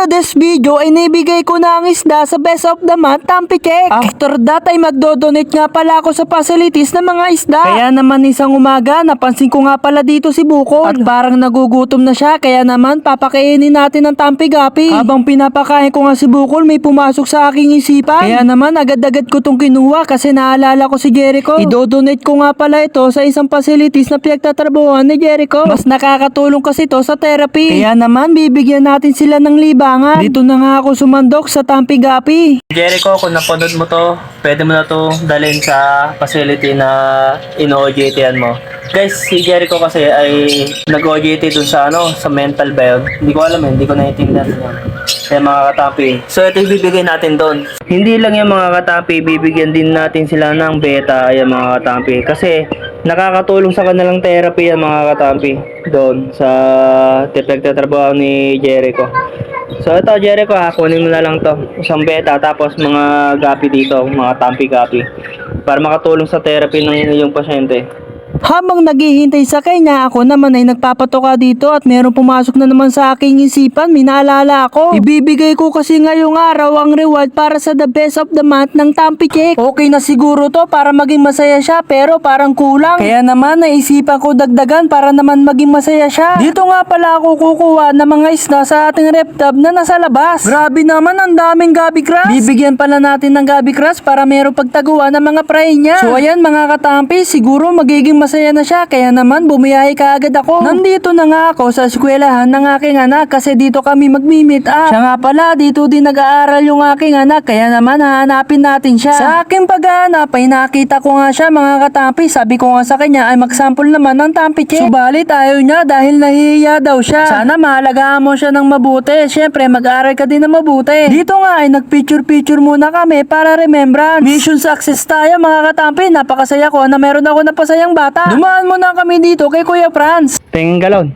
the this video ay naibigay ko na ang isda sa best of the month Tampi Check. After that ay magdodonate nga pala ako sa facilities ng mga isda. Kaya naman isang umaga napansin ko nga pala dito si Bukol. At parang nagugutom na siya kaya naman papakainin natin ng Tampi Gapi. Habang pinapakain ko nga si Bukol may pumasok sa aking isipan. Kaya naman agad-agad ko tong kinuha kasi naalala ko si Jericho. Idodonate ko nga pala ito sa isang facilities na pinagtatrabuhan ni Jericho. Mas nakakatulong kasi ito sa therapy. Kaya naman bibigyan natin sila ng libangan. Dito na nga ako sumandok sa Tampi Gapi. Jericho, kung napanood mo to, pwede mo na to dalhin sa facility na ino-OJT-an mo. Guys, si Jericho kasi ay nag-OJT dun sa ano, sa mental ba yun? Hindi ko alam eh, hindi ko naiintindihan yun. Kaya mga katapi. So ito ibibigay natin doon. Hindi lang yung mga katapi, bibigyan din natin sila ng beta, yung mga katapi. Kasi nakakatulong sa kanilang therapy yung mga katampi doon sa trabaho ni Jericho. So ito Jericho ha, kunin mo na lang to. Isang beta tapos mga gapi dito, mga tampi gapi. Para makatulong sa therapy ng iyong pasyente. Habang naghihintay sa kanya, ako naman ay nagpapatoka dito at meron pumasok na naman sa aking isipan, minaalala ako. Ibibigay ko kasi ngayong araw ang reward para sa the best of the month ng Tampi Check. Okay na siguro to para maging masaya siya pero parang kulang. Kaya naman naisipan ko dagdagan para naman maging masaya siya. Dito nga pala ako kukuha ng mga isda sa ating rep tub na nasa labas. Grabe naman ang daming gabi grass. Bibigyan pala natin ng gabi grass para meron pagtaguan ng mga fry niya. So ayan mga katampi, siguro magiging masaya na siya kaya naman bumiyahe ka agad ako. Nandito na nga ako sa eskwelahan ng aking anak kasi dito kami magmi-meet up. Siya nga pala, dito din nag-aaral yung aking anak kaya naman hahanapin natin siya. Sa aking paghahanap ay nakita ko nga siya mga katampi. Sabi ko nga sa kanya ay magsample naman ng tampi check. Subalit ayaw niya dahil nahihiya daw siya. Sana mahalagaan mo siya ng mabuti. Siyempre mag-aaral ka din ng mabuti. Dito nga ay nag-picture-picture muna kami para remembrance. Mission success tayo mga katampi. Napakasaya ko na meron ako napasayang bata. Dumaan mo na kami dito kay Kuya Franz. Tingin galon.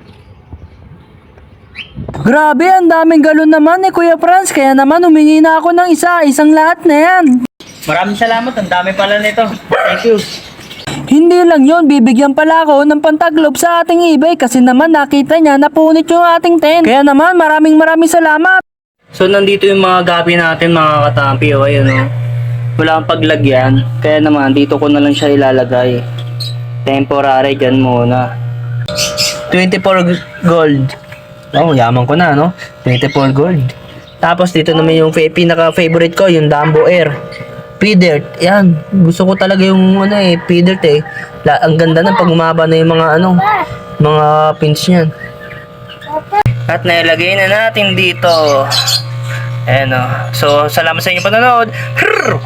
Grabe, ang daming galon naman ni Kuya Franz. Kaya naman humingi na ako ng isa. Isang lahat na yan. Maraming salamat, ang dami pala nito. Thank you. Hindi lang yon bibigyan pala ako ng pantaglob sa ating eBay kasi naman nakita niya na punit yung ating tent. Kaya naman maraming maraming salamat. So nandito yung mga gapi natin mga katampi o ayun o. Wala kang paglagyan. Kaya naman dito ko na lang siya ilalagay. Temporary dyan muna. 24 g- gold. Oh, yaman ko na no. 24 gold. Tapos dito naman yung fa- pinaka-favorite ko, yung Dumbo Air. P-Dirt. Yan. Gusto ko talaga yung ano eh, P-Dirt eh. La, ang ganda na pag umaba na yung mga ano, mga pins niyan. At nailagay na natin dito. Ayan o. So, salamat sa inyong panonood. Brrr!